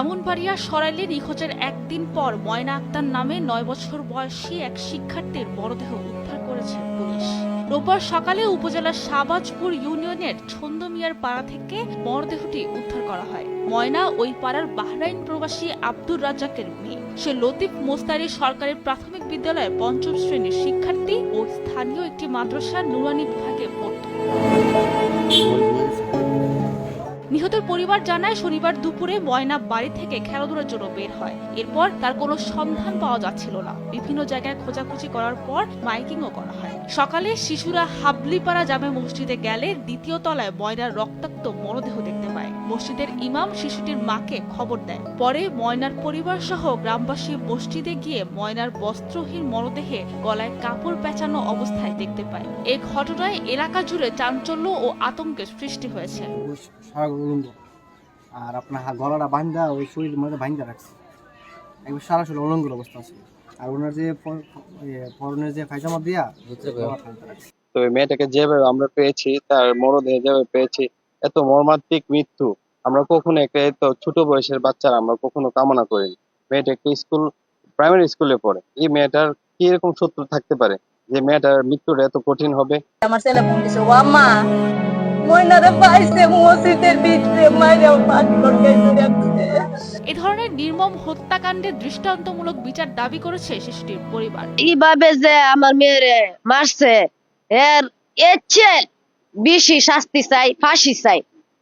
ব্রাহ্মণবাড়িয়া সরাইলে নিখোঁজের একদিন পর ময়না আক্তার নামে নয় বছর বয়সী এক শিক্ষার্থীর মরদেহ উদ্ধার করেছে পুলিশ। রোববার সকালে উপজেলার শাহবাজপুর ইউনিয়নের ছন্দমিয়ার পাড়া থেকে মরদেহটি উদ্ধার করা হয়। ময়না ওই পাড়ার বাহরাইন প্রবাসী আব্দুর রাজ্জাকের মেয়ে। সে লতিফ মোস্তারি সরকারি প্রাথমিক বিদ্যালয়ের পঞ্চম শ্রেণির শিক্ষার্থী ও স্থানীয় একটি মাদ্রাসার নুরানি বিভাগে পড়ত। নিহতের পরিবার জানায় শনিবার দুপুরে ময়না বাড়ি থেকে খেলাধুলার জন্য বের হয়। এরপর তার কোনো সন্ধান পাওয়া যাচ্ছিল না। বিভিন্ন জায়গায় খোঁজাখুঁজি করার পর মাইকিংও করা হয়। সকালে শিশুরা হাবলিপাড়া জামে মসজিদে গেলে দ্বিতীয় তলায় ময়নার রক্তাক্ত মরদেহ দেখতে পায়। মসজিদের ইমাম শিশুটির মাকে খবর দেয় পরে ময়নার পরিবার সহ গ্রামবাসী মসজিদে গিয়ে ময়নার বস্ত্রহীন মরদেহে গলায় কাপড় পেঁচানো অবস্থায় দেখতে পায়। এ ঘটনায় এলাকা জুড়ে চাঞ্চল্য ও আতঙ্কের সৃষ্টি হয়েছে। উলঙ্গ। আর আপনার গলাটা বান্ধা ওই শরীর মধ্যে বান্ধা রাখছে। একবার সারা শরীর উলঙ্গের অবস্থা আছে। আর ওনার যে পরনের যে ফাইজামা দিয়া। তো ওই মেয়েটাকে যেভাবে আমরা পেয়েছি তার মরদেহ যেভাবে পেয়েছি এত মর্মান্তিক মৃত্যু আমরা কখনো একটা এত ছোট বয়সের বাচ্চারা আমরা কখনো কামনা করিনি। মেয়েটা একটা স্কুল প্রাইমারি স্কুলে পড়ে। এই মেয়েটার কি এরকম শত্রু থাকতে পারে যে মেয়েটার মৃত্যুটা এত কঠিন হবে? আমার ছেলে ফোন দিছে ও আম্মা ময়নারে পাইছে মসজিদের ভিতরে মাইরা পাথর কেটে এ ধরনের নির্মম হত্যাকাণ্ডের দৃষ্টান্তমূলক বিচার দাবি করেছে শিশুটির পরিবার। এইভাবে যে আমার মেয়েরে মারছে এর এর চেয়ে বেশি শাস্তি চাই ফাঁসি চাই।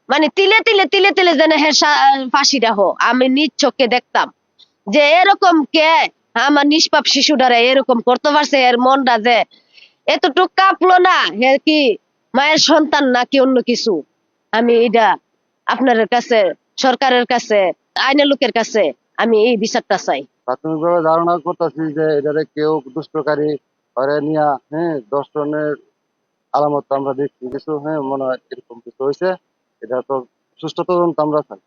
মানে তিলে তিলে তিলে তিলে যেন হের সা- ফাঁসিটা হো আমি নিজ চোখে দেখতাম। যে এরকম কে আমার নিষ্পাপ শিশুটারে এরকম করতে পারছে এর মনটা যে এতটুক কাঁপলো না হে কি মায়ের সন্তান নাকি অন্য কিছু? আমি এটা আপনার কাছে, সরকারের কাছে, আইনের লোকের কাছে আমি এই বিচারটা চাই। প্রাথমিকভাবে ধারণা করতেছি যে এটারে কেউ দুষ্টকারী ঘরে নিয়া হ্যাঁ দর্শনের আলামত আমরা দেখছি। কিছু হ্যাঁ মনে হয় এরকম কিছু হয়েছে। এটা তো সুষ্ঠু তদন্ত আমরা চাই।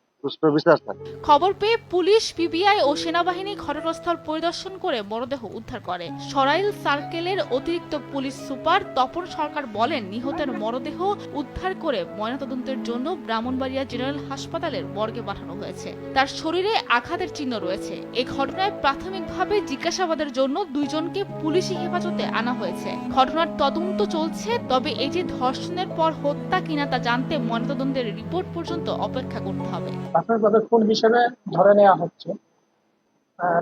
খবর পেয়ে পুলিশ, পিবিআই ও সেনাবাহিনী ঘটনাস্থল পরিদর্শন করে মরদেহ উদ্ধার করে। সরাইল সার্কেলের অতিরিক্ত পুলিশ সুপার তপন সরকার বলেন, নিহতের মরদেহ উদ্ধার করে ময়নাতদন্তের জন্য ব্রাহ্মণবাড়িয়া জেনারেল হাসপাতালের মর্গে পাঠানো হয়েছে। তার শরীরে আঘাতের চিহ্ন রয়েছে। এ ঘটনায় প্রাথমিকভাবে জিজ্ঞাসাবাদের জন্য দুইজনকে পুলিশি হেফাজতে আনা হয়েছে। ঘটনার তদন্ত চলছে, তবে এই যে ধর্ষণের পর হত্যা কিনা তা জানতে ময়নাতদন্তের রিপোর্ট পর্যন্ত অপেক্ষা করতে হবে। প্রাথমিকভাবে খুন হিসেবে ধরে নেওয়া হচ্ছে?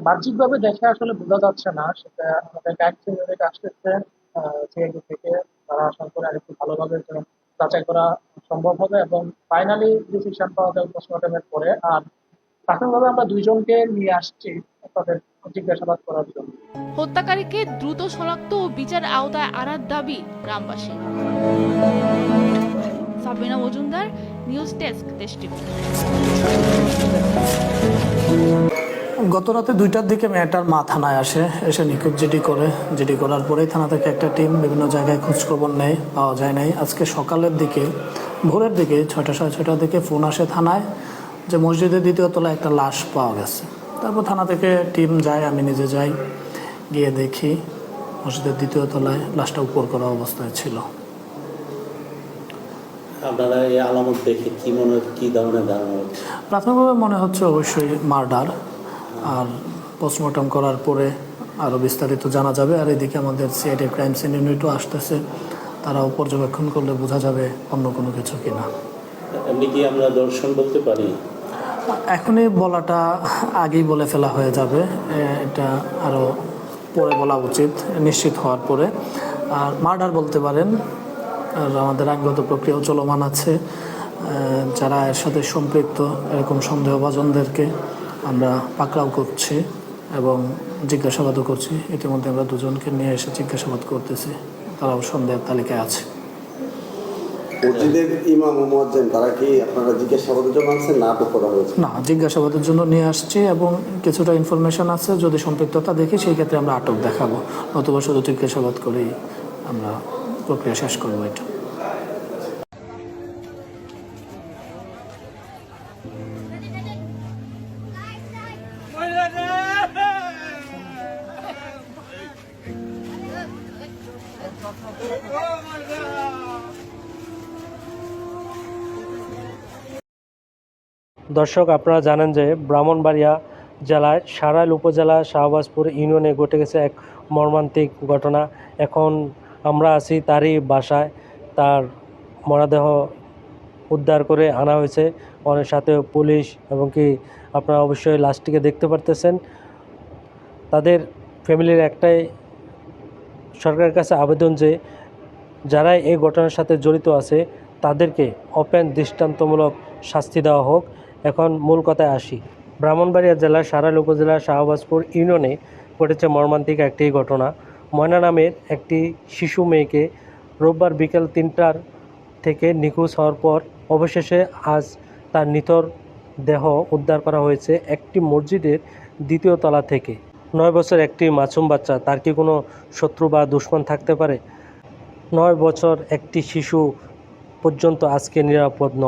বাহ্যিকভাবে দেখে আসলে বোঝা যাচ্ছে না, সেটা আমাদের ব্যাংক থেকে আসতেছে। সিআইডি থেকে তারা আশা করে আরেকটু ভালোভাবে যাচাই করা সম্ভব হবে এবং ফাইনালি ডিসিশন পাওয়া যাবে পোস্টমর্টমের পরে। আর প্রাথমিকভাবে আমরা দুইজনকে নিয়ে আসছি তাদের জিজ্ঞাসাবাদ করার জন্য। হত্যাকারীকে দ্রুত শনাক্ত ও বিচার আওতায় আনার দাবি গ্রামবাসী সাবিনা মজুমদার, নিউজ ডেস্ক, দেশ গত রাতে দুইটার দিকে মেয়েটার মা থানায় আসে, এসে নিখোঁজ জিডি করে। জিডি করার পরেই থানা থেকে একটা টিম বিভিন্ন জায়গায় খোঁজখবর নেয়, পাওয়া যায় নাই। আজকে সকালের দিকে, ভোরের দিকে, ছয়টা সাড়ে ছয়টার দিকে ফোন আসে থানায় যে মসজিদের দ্বিতীয় তলায় একটা লাশ পাওয়া গেছে। তারপর থানা থেকে টিম যায়, আমি নিজে যাই, গিয়ে দেখি মসজিদের দ্বিতীয় তলায় লাশটা উপর করা অবস্থায় ছিল। আপনারা এই আলামত দেখে কি মনে কি ধরনের ধারণা হচ্ছে? প্রাথমিকভাবে মনে হচ্ছে অবশ্যই মার্ডার আর পোস্টমর্টম করার পরে আরও বিস্তারিত জানা যাবে। আর এদিকে আমাদের সিআইডি ক্রাইম সিন ইউনিটও আসতেছে তারাও পর্যবেক্ষণ করলে বোঝা যাবে অন্য কোনো কিছু কিনা। এমনি কি আমরা দর্শন বলতে পারি? এখনই বলাটা আগেই বলে ফেলা হয়ে যাবে এটা আরও পরে বলা উচিত নিশ্চিত হওয়ার পরে। আর মার্ডার বলতে পারেন আর আমাদের আইনগত প্রক্রিয়াও চলমান আছে। যারা এর সাথে সম্পৃক্ত এরকম সন্দেহভাজনদেরকে আমরা পাকড়াও করছি এবং জিজ্ঞাসাবাদও করছি। ইতিমধ্যে আমরা দুজনকে নিয়ে এসে জিজ্ঞাসাবাদ করতেছি। তারাও সন্দেহের তালিকায় আছে। মসজিদের ইমাম ও মুয়াজ্জিন তারা কি আপনারা জিজ্ঞাসাবাদের জন্য আনছেন না আটক করা হয়েছে? না জিজ্ঞাসাবাদের জন্য নিয়ে আসছি এবং কিছুটা ইনফরমেশন আছে। যদি সম্পৃক্ততা দেখি সেই ক্ষেত্রে আমরা আটক দেখাবো। নতুবা শুধু জিজ্ঞাসাবাদ করেই আমরা প্রক্রিয়া শেষ করব এটা দর্শক, আপনারা জানেন যে ব্রাহ্মণবাড়িয়া জেলায় সারাইল উপজেলা শাহবাজপুর ইউনিয়নে ঘটে গেছে এক মর্মান্তিক ঘটনা। এখন আমরা আছি তারই বাসায়। তার মরাদেহ উদ্ধার করে আনা হয়েছে। ওনার সাথে পুলিশ এবং কি আপনারা অবশ্যই লাশটিকে দেখতে পারতেছেন। তাদের ফ্যামিলির একটাই সরকারের কাছে আবেদন যে, যারাই এই ঘটনার সাথে জড়িত আছে, তাদেরকে ওপেন দৃষ্টান্তমূলক শাস্তি দেওয়া হোক। এখন মূল কথায় আসি। ব্রাহ্মণবাড়িয়া জেলার সারাইল উপজেলার শাহবাজপুর ইউনিয়নে ঘটেছে মর্মান্তিক একটি ঘটনা। ময়না নামের একটি শিশু মেয়েকে রোববার বিকেল তিনটার থেকে নিখোঁজ হওয়ার পর অবশেষে আজ তার নিতর দেহ উদ্ধার করা হয়েছে একটি মসজিদের দ্বিতীয় তলা থেকে। নয় বছর একটি মাছুম বাচ্চা, তার কি কোনো শত্রু বা দুশ্মন থাকতে পারে? নয় বছর একটি শিশু পর্যন্ত আজকে নিরাপদ নয়।